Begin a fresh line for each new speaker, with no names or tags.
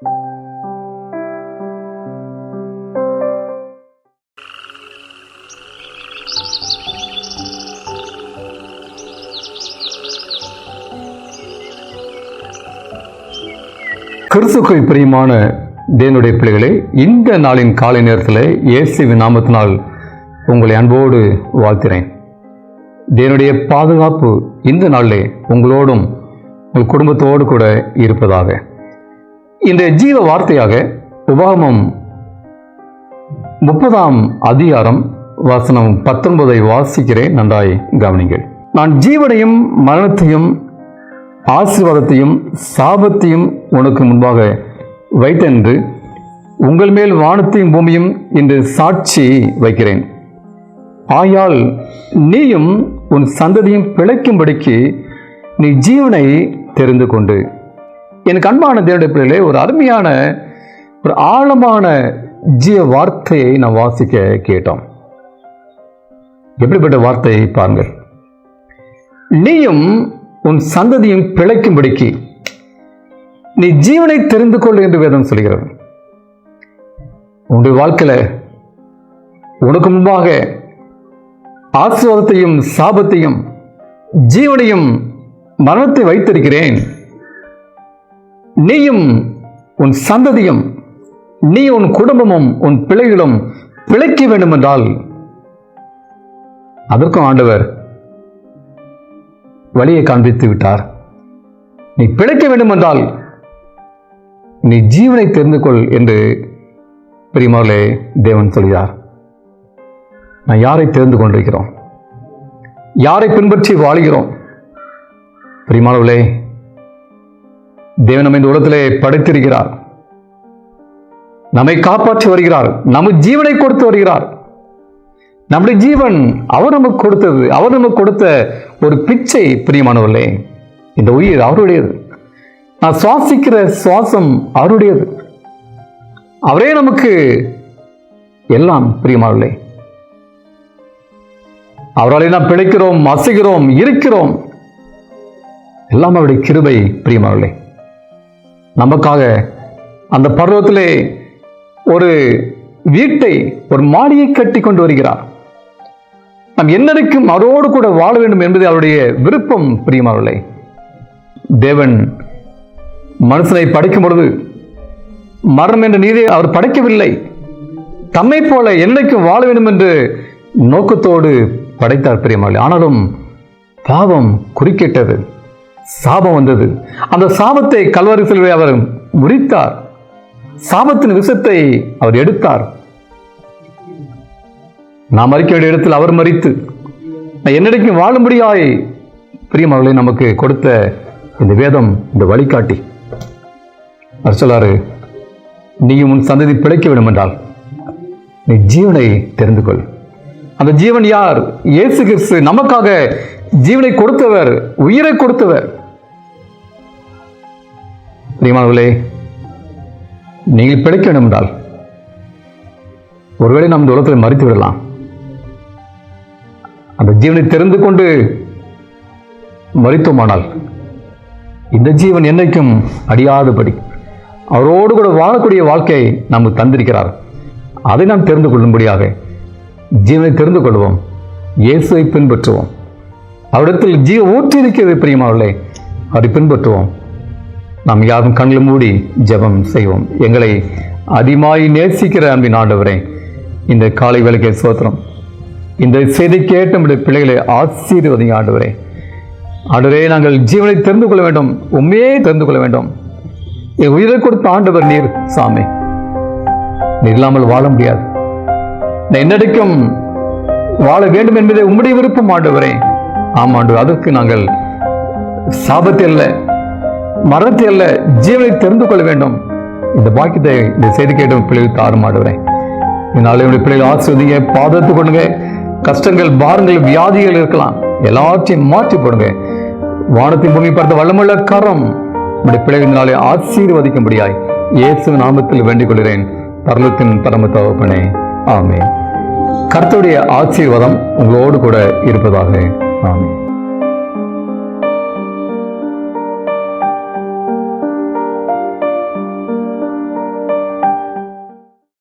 கிறிஸ்துக்குள் பிரியமான தேவனுடைய பிள்ளைகளே இந்த நாளின் காலை நேரத்தில் இயேசுவின் நாமத்தினால் உங்களை அன்போடு வாழ்த்தினேன் தேவனுடைய பாதுகாப்பு இந்த நாளிலே உங்களோடும் உங்கள் குடும்பத்தோடு கூட இருப்பதாக. இந்த ஜீவ வார்த்தையாக உபாகமம் முப்பதாம் அதிகாரம் வசனம் பத்தொன்பதை வாசிக்கிறேன். நன்றாய் கவனிங்கள். நான் ஜீவனையும் மரணத்தையும் ஆசீர்வாதத்தையும் சாபத்தையும் உனக்கு முன்பாக வைத்தென்று உங்கள் மேல் வானத்தையும் பூமியும் இன்று சாட்சி வைக்கிறேன். ஆயால் நீயும் உன் சந்ததியும் பிழைக்கும்படிக்கு நீ ஜீவனை தெரிந்து கொண்டு எனக்கு அன்பான தேவனுடைய பிள்ளைகளே ஒரு அருமையான ஒரு ஆழமான ஜீவ வார்த்தையை நான் வாசிக்க கேட்டோம். எப்படிப்பட்ட வார்த்தையை பாருங்கள். நீயும் உன் சந்ததியும் பிழைக்கும்படிக்கு நீ ஜீவனை தெரிந்து கொள் என்று வேதம் சொல்கிறது. உன்னுடைய வாழ்க்கையில உனக்கு முன்பாக ஆசீர்வாதத்தையும் சாபத்தையும் ஜீவனையும் மரணத்தை வைத்திருக்கிறேன். நீயும் உன் சந்ததியும் நீ உன் குடும்பமும் உன் பிள்ளைகளும் பிழைக்க வேண்டும் என்றால் அதற்கும் ஆண்டவர் வழியை காண்பித்து விட்டார். நீ பிழைக்க வேண்டும் என்றால் நீ ஜீவனை தெரிந்து கொள் என்று பெரியமாவளே தேவன் சொல்கிறார். நான் யாரை தெரிந்து கொண்டிருக்கிறோம்? யாரை பின்பற்றி வாழுகிறோம்? பெரியமாளவளே தேவன் நம்ம இந்த உலகத்திலே படைத்திருக்கிறார். நம்மை காப்பாற்றி வருகிறார். நம்ம ஜீவனை கொடுத்து வருகிறார். நம்முடைய ஜீவன் அவர் நமக்கு கொடுத்தது. அவர் நமக்கு கொடுத்த ஒரு பிச்சை பிரியமானவர்களே. இந்த உயிர் அவருடையது. நான் சுவாசிக்கிற சுவாசம் அவருடையது. அவரே நமக்கு எல்லாம் பிரியமானவர்களே. அவராலே நாம் பிழைக்கிறோம் அசைகிறோம் இருக்கிறோம். எல்லாம் அவருடைய கிருபை பிரியமானவர்களே. நமக்காக அந்த பருவத்திலே ஒரு வீட்டை ஒரு மாடியை கட்டி கொண்டு வருகிறார். நாம் என்னைக்கும் அவரோடு கூட வாழ வேண்டும் என்பது அவருடைய விருப்பம் பிரியமாவில்லை தேவன் மனுஷனை படைக்கும் பொழுது மரணம் என்ற நீதியை அவர் படைக்கவில்லை. தம்மை போல என்னைக்கும் வாழ வேண்டும் என்று நோக்கத்தோடு படைத்தார் பிரியமாவில்லை ஆனாலும் பாவம் குறுக்கிட்டது. சாபம் வந்தது. அந்த சாபத்தை கல்வாரி செல்வை அவர் முடித்தார் சாபத்தின் விஷத்தை அவர் எடுத்தார். நாம் மறிக்க வேண்டிய இடத்தில் அவர் மறித்து நான் என்னைக்கும் வாழும்படியாய் பிரியமர்களை நமக்கு கொடுத்த இந்த வேதம் இந்த வழிகாட்டி. அவர் சொல்லாரு நீயும் உன் சந்ததி பிழைக்க வேண்டும் என்றால் நீ ஜீவனை தெரிந்து கொள். அந்த ஜீவன் யார்? இயேசு கிறிஸ்து நமக்காக ஜீவனை கொடுத்தவர் உயிரை கொடுத்தவர். பிரியமானவர்களே நீங்கள் பிழைக்க வேண்டும் என்றால் ஒருவேளை நாம் இந்த உலகத்தில் மறித்து விடலாம். அந்த ஜீவனை தெரிந்து கொண்டு மறித்தோமானால் இந்த ஜீவன் என்னைக்கும் அடியாதபடி அவரோடு கூட வாழக்கூடிய வாழ்க்கையை நமக்கு தந்திருக்கிறார். அதை நாம் தெரிந்து கொள்ளும்படியாக ஜீவனை தெரிந்து கொள்வோம் இயேசுவை பின்பற்றுவோம். அவரிடத்தில் ஜீவ ஊற்றி இருக்கிறது பிரியமாவர்களே அதை பின்பற்றுவோம். நாம் யாரும் கண்களை மூடி ஜெபம் செய்வோம். எங்களை அதிகமாய் நேசிக்கிற அன்பின் ஆண்டவரே இந்த காலை வேலைக்கு சோத்திரம். இந்த செய்தி கேட்ட நம்முடைய பிள்ளைகளை ஆசீர்வதிங்க ஆண்டவரே. ஆண்டவரே நாங்கள் ஜீவனை தெரிந்து கொள்ள வேண்டும் உண்மையே தெரிந்து கொள்ள வேண்டும். என் உயிரை கொடுத்த ஆண்டவர் நீர் சாமி. இல்லாமல் வாழ முடியாது. என்னடிக்கும் வாழ வேண்டும் என்பதை உம்முடைய விருப்பம் ஆண்டவரே. ஆமாம் ஆண்டவர் அதற்கு நாங்கள் சாபத்தில் மரணத்தை அல்ல ஜீவனை தெரிந்து கொள்ள வேண்டும். இந்த பாக்கியத்தை இந்த செய்தி கேட்ட பிள்ளைகள் தாரும் ஆடுகிறேன் இதனால என்னுடைய பிள்ளைகள் ஆசிர்வதிங்க பாதத்து பண்ணுங்க கஷ்டங்கள் பாரங்கள் வியாதிகள் இருக்கலாம். எல்லாத்தையும் மாற்றி போடுங்க. வானத்தின் பூமி பார்த்த வல்லமுள்ள கரம் நம்முடைய பிள்ளைகளினாலே ஆசீர்வதிக்கும்படியாய் இயேசு நாமத்தில் வேண்டிக் கொள்கிறேன் பரலத்தின் பரம தகப்பனே ஆமே கர்த்தருடைய ஆசீர்வாதம் உங்களோடு கூட இருப்பதாக ஆமே